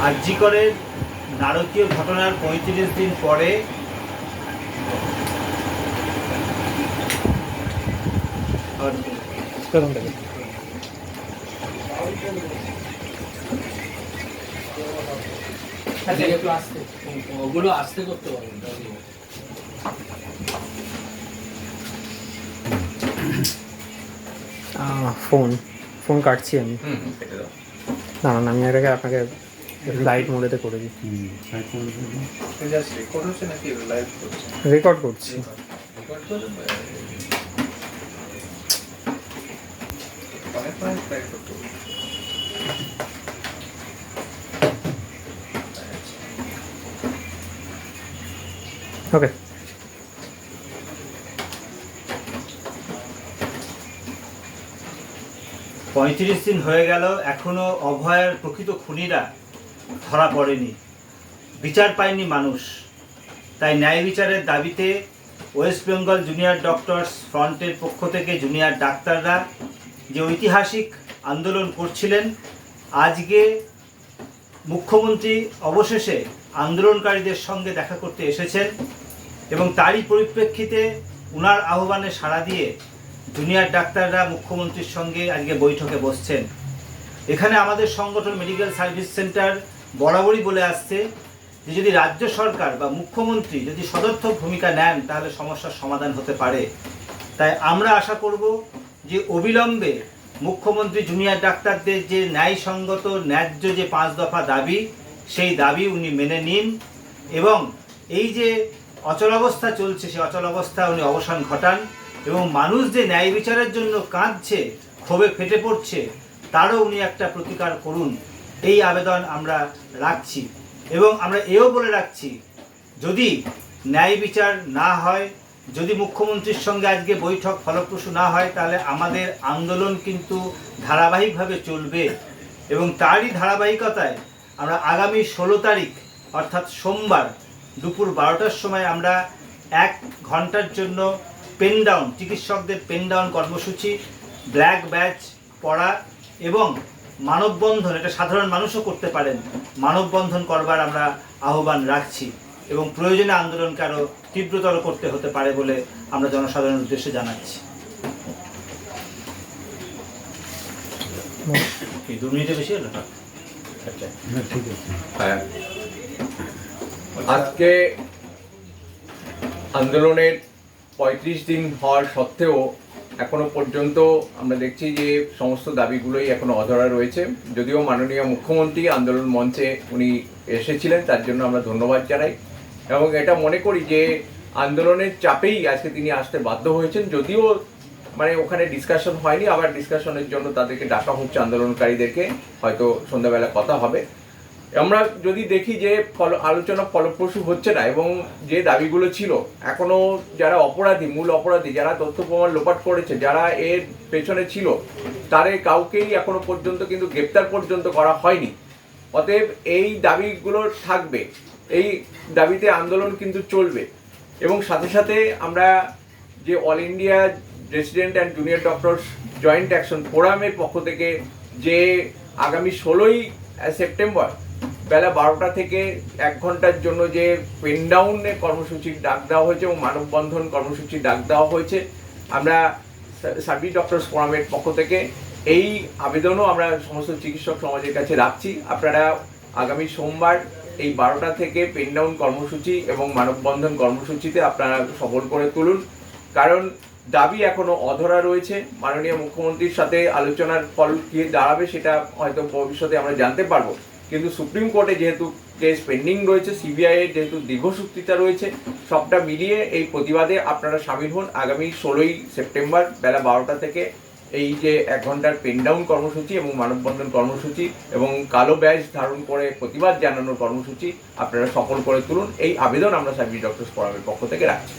আরজিকরের নারকীয় ঘটনার পঁয়ত্রিশ দিন পরে ওগুলো আস্তে করতে পারবেন ফোন ফোন কাটছি আমি। না না আমি এটাকে আপনাকে লাইট মোডেতে করে দিই। রেকর্ড হচ্ছে নাকি লাইভ করছে? রেকর্ড করছি। রেকর্ড করে। ওকে পঁয়ত্রিশ দিন হয়ে গেল এখনও অভয়ার প্রকৃত খুনিরা ধরা পড়েনি। বিচার পায়নি মানুষ। তাই ন্যায় বিচারের দাবিতে ওয়েস্ট বেঙ্গল জুনিয়র ডক্টরস ফ্রন্টের পক্ষ থেকে জুনিয়র ডাক্তাররা যে ঐতিহাসিক আন্দোলন করছিলেন, আজকে মুখ্যমন্ত্রী অবশেষে আন্দোলনকারীদের সঙ্গে দেখা করতে এসেছেন এবং তারই পরিপ্রেক্ষিতে উনার আহ্বানে সাড়া দিয়ে জুনিয়র ডাক্তাররা মুখ্যমন্ত্রীর সঙ্গে আজকে বৈঠকে বসছেন। এখানে আমাদের সংগঠন মেডিকেল সার্ভিস সেন্টার বরাবরই বলে আসছে যে যদি রাজ্য সরকার বা মুখ্যমন্ত্রী যদি সদর্থক ভূমিকা নেন, তাহলে সমস্যার সমাধান হতে পারে। তাই আমরা আশা করব যে অবিলম্বে মুখ্যমন্ত্রী জুনিয়র ডাক্তারদের যে ন্যায়সঙ্গত, ন্যায্য যে পাঁচ দফা দাবি, সেই দাবি উনি মেনে নিন এবং এই যে অচলাবস্থা চলছে, সেই অচলাবস্থা উনি অবসান ঘটান এবং মানুষ যে ন্যায় বিচারের জন্য কাঁদছে, ক্ষোভে ফেটে পড়ছে, তারও উনি একটা প্রতিকার করুন। এই আবেদন আমরা রাখছি। এবং আমরা এও বলে রাখছি, যদি ন্যায় বিচার না হয়, যদি মুখ্যমন্ত্রীর সঙ্গে আজকে বৈঠক ফলপ্রসূ না হয়, তাহলে আমাদের আন্দোলন কিন্তু ধারাবাহিকভাবে চলবে। এবং তারই ধারাবাহিকতায় আমরা আগামী ষোলো তারিখ, অর্থাৎ সোমবার দুপুর বারোটার সময় আমরা এক ঘণ্টার জন্য পেন ডাউন চিকিৎসকদের পেন ডাউন কর্মসূচি, ব্ল্যাক ব্যাচ পড়া এবং মানববন্ধন এটা সাধারণ মানুষও করতে পারেন। মানববন্ধন করবার আমরা আহ্বান রাখছি এবং প্রয়োজনে আন্দোলনকে আরও তীব্রতর করতে হতে পারে বলে আমরা জনসাধারণের উদ্দেশ্যে জানাচ্ছি। দু বেশি হলো? আচ্ছা। হ্যাঁ। আজকে আন্দোলনের পঁয়ত্রিশ দিন হওয়ার সত্ত্বেও এখনও পর্যন্ত আমরা দেখছি যে সমস্ত দাবিগুলোই এখনও অধরা রয়েছে। যদিও মাননীয় মুখ্যমন্ত্রী আন্দোলন মঞ্চে উনি এসেছিলেন, তার জন্য আমরা ধন্যবাদ জানাই। এবং এটা মনে করি যে আন্দোলনের চাপেই আজকে তিনি আসতে বাধ্য হয়েছেন। যদিও মানে ওখানে ডিসকাশন হয়নি, আবার ডিসকাশনের জন্য তাদেরকে ডাকা হচ্ছে আন্দোলনকারীদেরকে। হয়তো সন্ধ্যাবেলা কথা হবে। আমরা যদি দেখি যে ফল, আলোচনা ফলপ্রসূ হচ্ছে না এবং যে দাবিগুলো ছিল, এখনও যারা অপরাধী, মূল অপরাধী, যারা তথ্য প্রমাণ লোপাট করেছে, যারা এর পেছনে ছিল, তারে কাউকেই এখনও পর্যন্ত কিন্তু গ্রেপ্তার পর্যন্ত করা হয়নি। অতএব এই দাবিগুলো থাকবে, এই দাবিতে আন্দোলন কিন্তু চলবে। এবং সাথে সাথে আমরা যে all India resident and junior doctors joint action ফোরামের পক্ষ থেকে যে আগামী ষোলোই সেপ্টেম্বর বেলা বারোটা থেকে এক ঘণ্টার জন্য যে পেন ডাউনের কর্মসূচির ডাক দেওয়া হয়েছে এবং মানববন্ধন কর্মসূচির ডাক দেওয়া হয়েছে, আমরা সার্ভিস ডক্টরস ফোরামের পক্ষ থেকে এই আবেদনও আমরা সমস্ত চিকিৎসক সমাজের কাছে রাখছি। আপনারা আগামী সোমবার এই বারোটা থেকে পেন ডাউন কর্মসূচি এবং মানববন্ধন কর্মসূচিতে আপনারা সফল করে তুলুন। কারণ দাবি এখনও অধরা রয়েছে। মাননীয় মুখ্যমন্ত্রীর সাথে আলোচনার ফল কি দাঁড়াবে সেটা হয়তো ভবিষ্যতে আমরা জানতে পারব। কিন্তু সুপ্রিম কোর্টে যেহেতু কেস পেন্ডিং রয়েছে, সিবিআই এর যেহেতু দীর্ঘসূত্রিতা রয়েছে, সবটা মিলিয়ে এই প্রতিবাদে আপনারা সামিল হন আগামী ষোলোই সেপ্টেম্বর বেলা বারোটা থেকে। এই যে এক ঘণ্টার পেন ডাউন কর্মসূচি এবং মানববন্ধন কর্মসূচি এবং কালো ব্যাজ ধারণ করে প্রতিবাদ জানানোর কর্মসূচি আপনারা সফল করে তুলুন। এই আবেদন আমরা সার্ভিস ডক্টরস ফোরামের পক্ষ থেকে রাখছি।